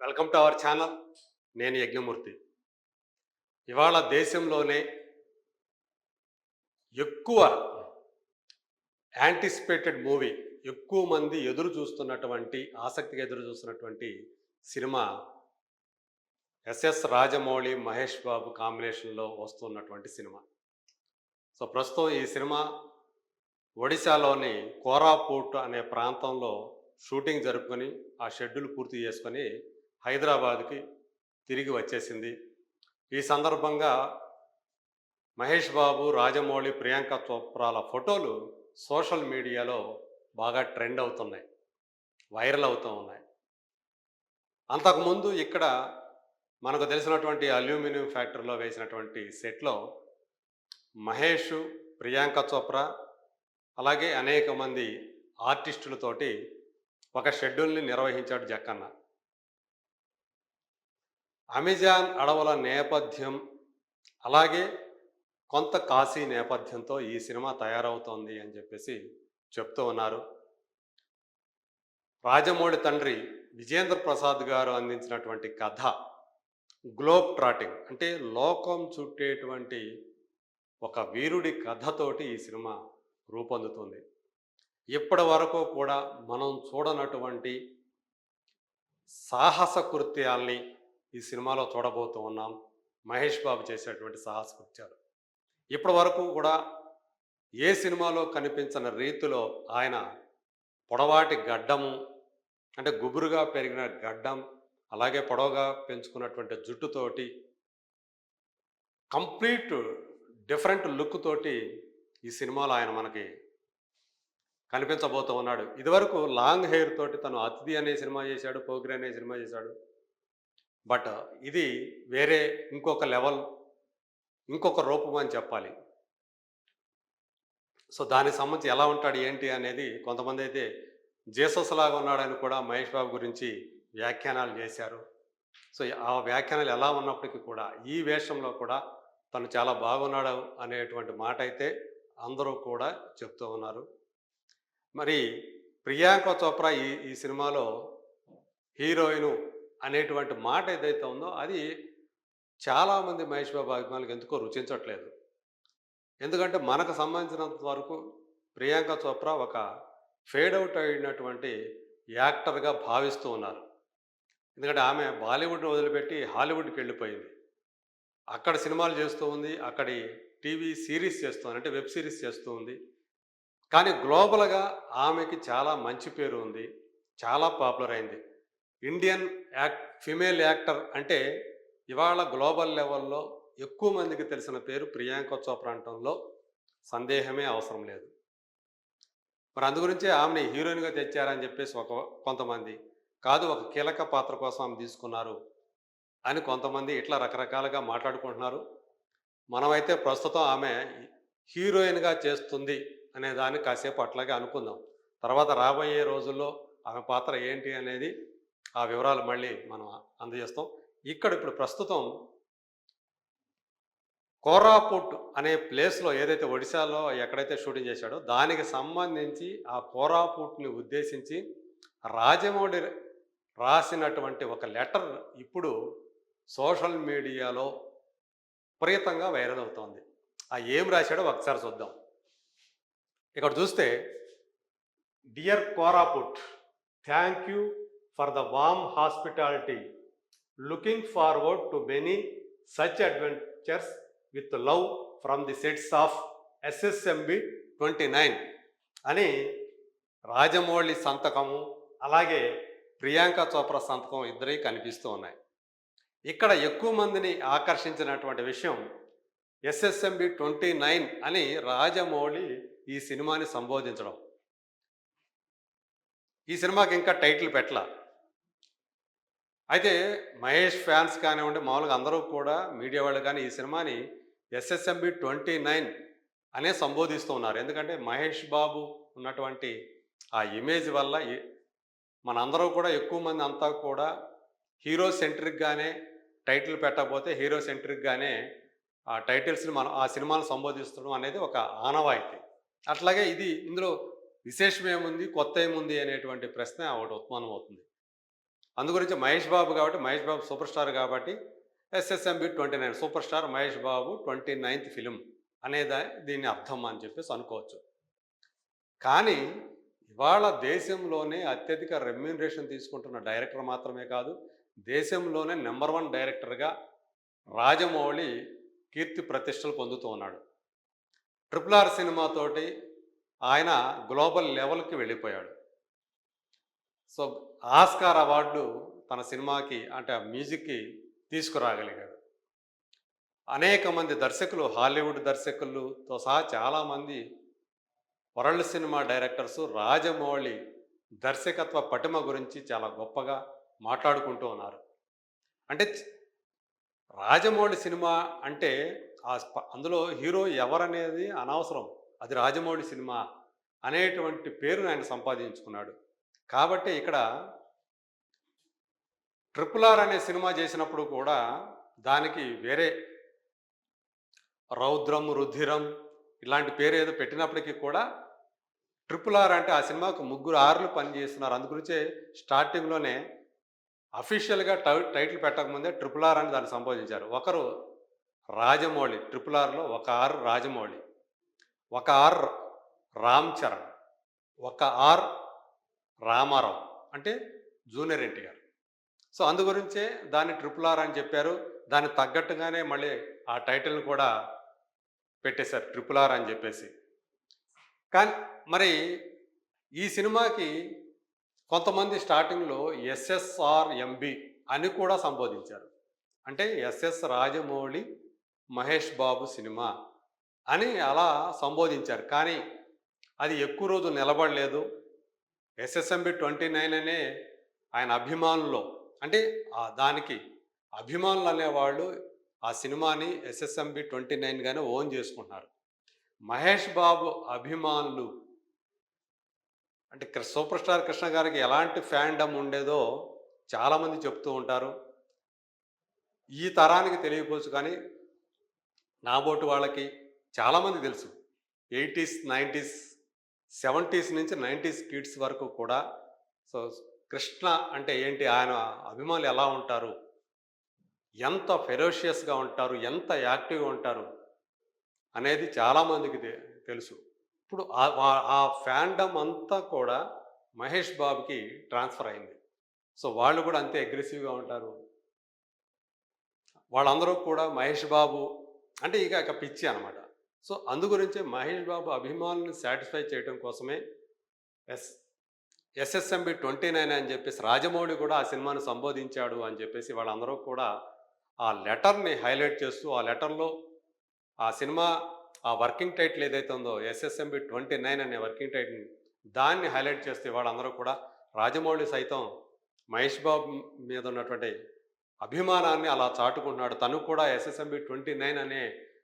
Welcome to our channel. నేను యజ్ఞమూర్తి. ఇవాళ దేశంలోనే ఎక్కువ యాంటిసిపేటెడ్ మూవీ ఎక్కువ మంది ఎదురు చూస్తున్నటువంటి ఆసక్తిగా ఎదురు చూస్తున్నటువంటి సినిమా ఎస్ఎస్ రాజమౌళి మహేష్ బాబు కాంబినేషన్లో వస్తున్నటువంటి సినిమా. సో ప్రస్తుతం ఈ సినిమా ఒడిశాలోని కోరాపూట్ అనే ప్రాంతంలో షూటింగ్ జరుపుకొని ఆ షెడ్యూల్ పూర్తి చేసుకొని హైదరాబాద్కి తిరిగి వచ్చేసింది. ఈ సందర్భంగా మహేష్ బాబు రాజమౌళి ప్రియాంక చోప్రాల ఫోటోలు సోషల్ మీడియాలో బాగా ట్రెండ్ అవుతున్నాయి. వైరల్ అవుతూ ఉన్నాయి. అంతకుముందు ఇక్కడ మనకు తెలిసినటువంటి అల్యూమినియం ఫ్యాక్టరీలో వేసినటువంటి సెట్లో మహేష్ ప్రియాంక చోప్రా అలాగే అనేక మంది ఆర్టిస్టులతోటి ఒక షెడ్యూల్ని నిర్వహించాడు జక్కన్న. అమెజాన్ అడవుల నేపథ్యం అలాగే కొంత కాశీ నేపథ్యంతో ఈ సినిమా తయారవుతోంది అని చెప్పేసి చెప్తూ ఉన్నారు. రాజమౌళి తండ్రి విజేంద్ర ప్రసాద్ గారు అందించినటువంటి కథ గ్లోబ్ ట్రాటింగ్ అంటే లోకం చుట్టేటువంటి ఒక వీరుడి కథతోటి ఈ సినిమా రూపొందుతుంది. ఇప్పటి వరకు కూడా మనం చూడనటువంటి సాహస కృత్యాల్ని ఈ సినిమాలో చూడబోతూ ఉన్నాం. మహేష్ బాబు చేసేటువంటి సాహస కృత్యాలు ఇప్పటి వరకు కూడా ఏ సినిమాలో కనిపించిన రీతిలో ఆయన పొడవాటి గడ్డము అంటే గుబురుగా పెరిగిన గడ్డం అలాగే పొడవుగా పెంచుకున్నటువంటి జుట్టుతోటి కంప్లీట్ డిఫరెంట్ లుక్ తోటి ఈ సినిమాలో ఆయన మనకి కనిపించబోతూ ఉన్నాడు. ఇదివరకు లాంగ్ హెయిర్ తోటి తను అతిథి అనే సినిమా చేశాడు పోగిరి అనే సినిమా చేశాడు. బట్ ఇది వేరే ఇంకొక లెవెల్ ఇంకొక రూపం అని చెప్పాలి. సో దానికి సంబంధించి ఎలా ఉంటాడు ఏంటి అనేది కొంతమంది అయితే జేసస్ లాగా ఉన్నాడని కూడా మహేష్ బాబు గురించి వ్యాఖ్యానాలు చేశారు. సో ఆ వ్యాఖ్యానాలు ఎలా ఉన్నప్పటికీ కూడా ఈ వేషంలో కూడా తను చాలా బాగున్నాడు అనేటువంటి మాట అయితే అందరూ కూడా చెప్తూ ఉన్నారు. మరి ప్రియాంక చోప్రా ఈ ఈ సినిమాలో హీరోయిన్ అనేటువంటి మాట ఏదైతే ఉందో అది చాలామంది మహేష్ బాబు అభిమానులకు ఎందుకో రుచించట్లేదు. ఎందుకంటే మనకు సంబంధించినంత వరకు ప్రియాంక చోప్రా ఒక ఫేడ్ అవుట్ అయినటువంటి యాక్టర్గా భావిస్తూ ఉన్నారు. ఎందుకంటే ఆమె బాలీవుడ్ని వదిలిపెట్టి హాలీవుడ్కి వెళ్ళిపోయింది. అక్కడ సినిమాలు చేస్తూ ఉంది అక్కడి టీవీ సిరీస్ చేస్తుంది అంటే వెబ్ సిరీస్ చేస్తూ ఉంది. కానీ గ్లోబల్గా ఆమెకి చాలా మంచి పేరు ఉంది చాలా పాపులర్ అయింది. ఇండియన్ యాక్ట్ ఫిమేల్ యాక్టర్ అంటే ఇవాళ గ్లోబల్ లెవెల్లో ఎక్కువ మందికి తెలిసిన పేరు ప్రియాంక చోప్రా అంటంలో సందేహమే అవసరం లేదు. మరి అందు గురించే ఆమెని హీరోయిన్గా తెచ్చారని చెప్పేసి ఒక కొంతమంది కాదు ఒక కీలక పాత్ర కోసం ఆమె తీసుకున్నారు అని కొంతమంది ఇట్లా రకరకాలుగా మాట్లాడుకుంటున్నారు. మనమైతే ప్రస్తుతం ఆమె హీరోయిన్గా చేస్తుంది అనే దాన్ని కాసేపు అట్లాగే అనుకుందాం. తర్వాత రాబోయే రోజుల్లో ఆమె పాత్ర ఏంటి అనేది ఆ వివరాలు మళ్ళీ మనం అందజేస్తాం. ఇక్కడ ఇప్పుడు ప్రస్తుతం కోరాపుట్ అనే ప్లేస్లో ఏదైతే ఒడిశాలో ఎక్కడైతే షూటింగ్ చేశాడో దానికి సంబంధించి ఆ కోరాపుట్ని ఉద్దేశించి రాజమౌళి రాసినటువంటి ఒక లెటర్ ఇప్పుడు సోషల్ మీడియాలో విపరీతంగా వైరల్ అవుతోంది. ఆ ఏం రాశాడో ఒకసారి చూద్దాం. ఇక్కడ చూస్తే dear Koraput thank you for the warm hospitality looking forward to many such adventures with love from the sets of S S M B twenty nine అని రాజమౌళి సంతకము అలాగే ప్రియాంక చోప్రా సంతకం ఇద్దరే కనిపిస్తూ ఉన్నాయి. ఇక్కడ ఎక్కువ మందిని ఆకర్షించినటువంటి విషయం ఎస్ఎస్ఎంబి ట్వంటీ నైన్ అని రాజమౌళి ఈ సినిమాని సంబోధించడం. ఈ సినిమాకి ఇంకా టైటిల్ పెట్టల. అయితే మహేష్ ఫ్యాన్స్ కానివ్వండి మామూలుగా అందరూ కూడా మీడియా వాళ్ళు కానీ ఈ సినిమాని ఎస్ఎస్ఎంబి ట్వంటీ నైన్ అనే సంబోధిస్తూ ఉన్నారు. ఎందుకంటే మహేష్ బాబు ఉన్నటువంటి ఆ ఇమేజ్ వల్ల మనందరూ కూడా ఎక్కువ మంది అంతా కూడా హీరో సెంట్రిక్గానే టైటిల్ పెట్టకపోతే హీరో సెంట్రిక్గానే ఆ టైటిల్స్ని మనం ఆ సినిమాను సంబోధిస్తడం అనేది ఒక ఆనవాయితీ. అట్లాగే ఇది ఇందులో విశేషం ఏముంది కొత్త ఏముంది అనేటువంటి ప్రశ్న ఒకటి ఉత్పన్నం అవుతుంది అందు గురించి మహేష్ బాబు కాబట్టి మహేష్ బాబు సూపర్ స్టార్ కాబట్టి S S M B twenty nine super star Mahesh Babu twenty ninth film అనేదా దీని అర్థం అని చెప్పేసి అనుకోవచ్చు. కానీ ఇవాళ దేశంలోనే అత్యధిక రెమ్యూనరేషన్ తీసుకుంటున్న డైరెక్టర్ మాత్రమే కాదు దేశంలోనే నెంబర్ వన్ డైరెక్టర్గా రాజమౌళి కీర్తి ప్రతిష్టలు పొందుతూ ఉన్నాడు. ట్రిపుల్ ఆర్ సినిమాతోటి ఆయన గ్లోబల్ లెవెల్కి వెళ్ళిపోయాడు. సో ఆస్కార్ అవార్డు తన సినిమాకి అంటే ఆ మ్యూజిక్కి తీసుకురాగలిగాడు. అనేక మంది దర్శకులు హాలీవుడ్ దర్శకులతో సహా చాలామంది వరల్డ్ సినిమా డైరెక్టర్స్ రాజమౌళి దర్శకత్వ పటిమ గురించి చాలా గొప్పగా మాట్లాడుకుంటూ ఉన్నారు. అంటే రాజమౌళి సినిమా అంటే ఆ అందులో హీరో ఎవరనేది అనవసరం. అది రాజమౌళి సినిమా అనేటువంటి పేరును ఆయన సంపాదించుకున్నాడు. కాబట్టి ఇక్కడ ట్రిపుల్ ఆర్ అనే సినిమా చేసినప్పుడు కూడా దానికి వేరే రౌద్రం రుధిరం ఇలాంటి పేరు ఏదో పెట్టినప్పటికీ కూడా ట్రిపుల్ ఆర్ అంటే ఆ సినిమాకు ముగ్గురు ఆర్లు పనిచేస్తున్నారు. అందుగురించే స్టార్టింగ్లోనే అఫీషియల్గా టై టైటిల్ పెట్టకముందే ట్రిపుల్ ఆర్ అని దాన్ని సంబోధించారు. ఒకరు రాజమౌళి ట్రిపుల్ ఆర్లో ఒక ఆర్ రాజమౌళి ఒక ఆర్ రామ్ చరణ్ ఒక ఆర్ రామారావు అంటే జూనియర్ ఎన్టీఆర్ సో అందు గురించే దాన్ని ట్రిపుల్ ఆర్ అని చెప్పారు. దానికి తగ్గట్టుగానే మళ్ళీ ఆ టైటిల్ని కూడా పెట్టేశారు ట్రిపుల్ ఆర్ అని చెప్పేసి. కానీ మరి ఈ సినిమాకి కొంతమంది స్టార్టింగ్లో ఎస్ఎస్ఆర్ ఎంబి అని కూడా సంబోధించారు. అంటే ఎస్ఎస్ రాజమౌళి మహేష్ బాబు సినిమా అని అలా సంబోధించారు. కానీ అది ఎక్కువ రోజులు నిలబడలేదు. ఎస్ఎస్ఎంబి ట్వంటీ నైన్ అనే ఆయన అభిమానుల్లో అంటే ఆ దానికి అభిమానులు అనేవాళ్ళు ఆ సినిమాని ఎస్ఎస్ఎంబి ట్వంటీ నైన్గానే ఓన్ చేసుకుంటున్నారు. మహేష్ బాబు అభిమానులు అంటే సూపర్ స్టార్ కృష్ణ గారికి ఎలాంటి ఫ్యాండమ్ ఉండేదో చాలామంది చెప్తూ ఉంటారు. ఈ తరానికి తెలియకపోవచ్చు కానీ నాబోటు వాళ్ళకి చాలామంది తెలుసు. ఎయిటీస్ నైంటీస్ సెవెంటీస్ నుంచి నైంటీస్ కిడ్స్ వరకు కూడా సో కృష్ణ అంటే ఏంటి? ఆయన అభిమానులు ఎలా ఉంటారు? ఎంత ఫెరోషియస్గా ఉంటారు? ఎంత యాక్టివ్గా ఉంటారు? అనేది చాలామందికి తెలుసు. ఇప్పుడు ఆ- ఆ ఫ్యాండమ్ అంతా కూడా మహేష్ బాబుకి ట్రాన్స్ఫర్ అయింది. సో వాళ్ళు కూడా అంతే అగ్రెసివ్గా ఉంటారు. వాళ్ళందరూ కూడా మహేష్ బాబు అంటే ఇక ఇక పిచ్చి అనమాట సో అందుగురించే మహేష్ బాబు అభిమానులను సాటిస్ఫై చేయడం కోసమే ఎస్ ఎస్ఎస్ఎంబి ట్వంటీ నైన్ అని చెప్పేసి రాజమౌళి కూడా ఆ సినిమాను సంబోధించాడు అని చెప్పేసి వాళ్ళందరూ కూడా ఆ లెటర్ని హైలైట్ చేస్తూ ఆ లెటర్లో ఆ సినిమా ఆ వర్కింగ్ టైటిల్ ఏదైతే ఉందో S S M B twenty nine అనే వర్కింగ్ టైటిల్ దాన్ని హైలైట్ చేస్తే వాళ్ళందరూ కూడా రాజమౌళి సైతం మహేష్ బాబు మీద ఉన్నటువంటి అభిమానాన్ని అలా చాటుకుంటున్నాడు. తను కూడా ఎస్ఎస్ఎంబి ట్వంటీ నైన్ అనే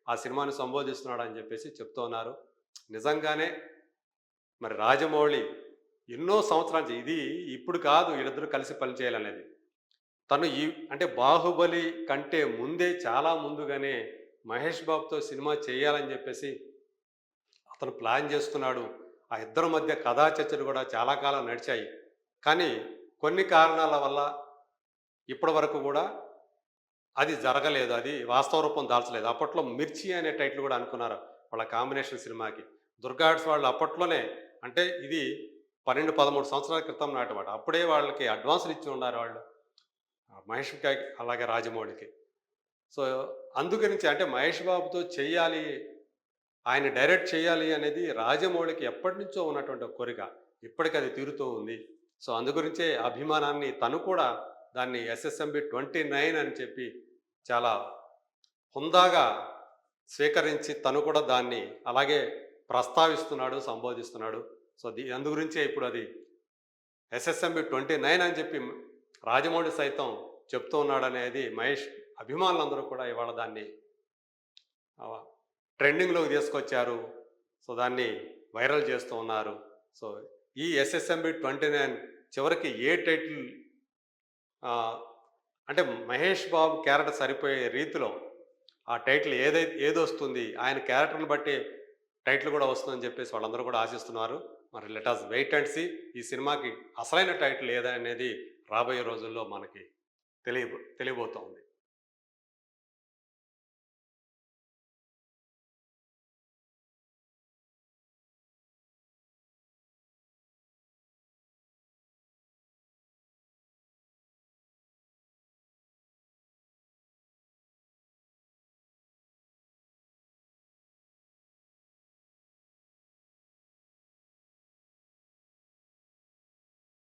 ఆ సినిమాను సంబోధిస్తున్నాడు అని చెప్పేసి చెప్తున్నారు నిజంగానే మరి రాజమౌళి ఎన్నో సంవత్సరాలు ఇది ఇప్పుడు కాదు వీళ్ళిద్దరూ కలిసి పనిచేయాలనేది తను ఈ అంటే బాహుబలి కంటే ముందే చాలా ముందుగానే మహేష్ బాబుతో సినిమా చేయాలని చెప్పేసి అతను ప్లాన్ చేసుకున్నాడు ఆ ఇద్దరి మధ్య కథా చర్చలు కూడా చాలా కాలం నడిచాయి. కానీ కొన్ని కారణాల వల్ల ఇప్పటి వరకు కూడా అది జరగలేదు అది వాస్తవ రూపం దాల్చలేదు. అప్పట్లో మిర్చి అనే టైటిల్ కూడా అనుకున్నారు వాళ్ళ కాంబినేషన్ సినిమాకి. దుర్గాడ్స్ వాళ్ళు అప్పట్లోనే అంటే ఇది పన్నెండు పదమూడు సంవత్సరాల క్రితం నాటి అప్పుడే వాళ్ళకి అడ్వాన్సులు ఇచ్చి ఉన్నారు వాళ్ళు. మహేష్ మహేష్కి అలాగే రాజమౌళికి. సో అందుగురించి అంటే మహేష్ బాబుతో చెయ్యాలి ఆయన డైరెక్ట్ చేయాలి అనేది రాజమౌళికి ఎప్పటి నుంచో ఉన్నటువంటి ఒక కోరిక. ఇప్పటికి అది తీరుతూ ఉంది. సో అందుగురించే అభిమానాన్ని తను కూడా దాన్ని ఎస్ఎస్ఎంబి ట్వంటీ నైన్ అని చెప్పి చాలా హుందాగా స్వీకరించి తను కూడా దాన్ని అలాగే ప్రస్తావిస్తున్నాడు సంబోధిస్తున్నాడు. సో దీ అందు గురించే ఇప్పుడు అది ఎస్ఎస్ఎంబి ట్వంటీ నైన్ అని చెప్పి రాజమౌళి సైతం చెప్తూ ఉన్నాడు అనేది మహేష్ అభిమానులందరూ కూడా ఇవాళ దాన్ని ట్రెండింగ్లోకి తీసుకొచ్చారు. సో దాన్ని వైరల్ చేస్తూ ఉన్నారు. సో ఈ ఎస్ఎస్ఎంబి ట్వంటీ నైన్ చివరికి ఏ టైటిల్ అంటే మహేష్ బాబు క్యారెక్టర్ సరిపోయే రీతిలో ఆ టైటిల్ ఏదైతే ఏదొస్తుంది ఆయన క్యారెక్టర్ని బట్టి టైటిల్ కూడా వస్తుందని చెప్పేసి వాళ్ళందరూ కూడా ఆశిస్తున్నారు. మరి let us wait and see ఈ సినిమాకి అసలైన టైటిల్ ఏదనేది రాబోయే రోజుల్లో మనకి తెలియ తెలియబోతోంది.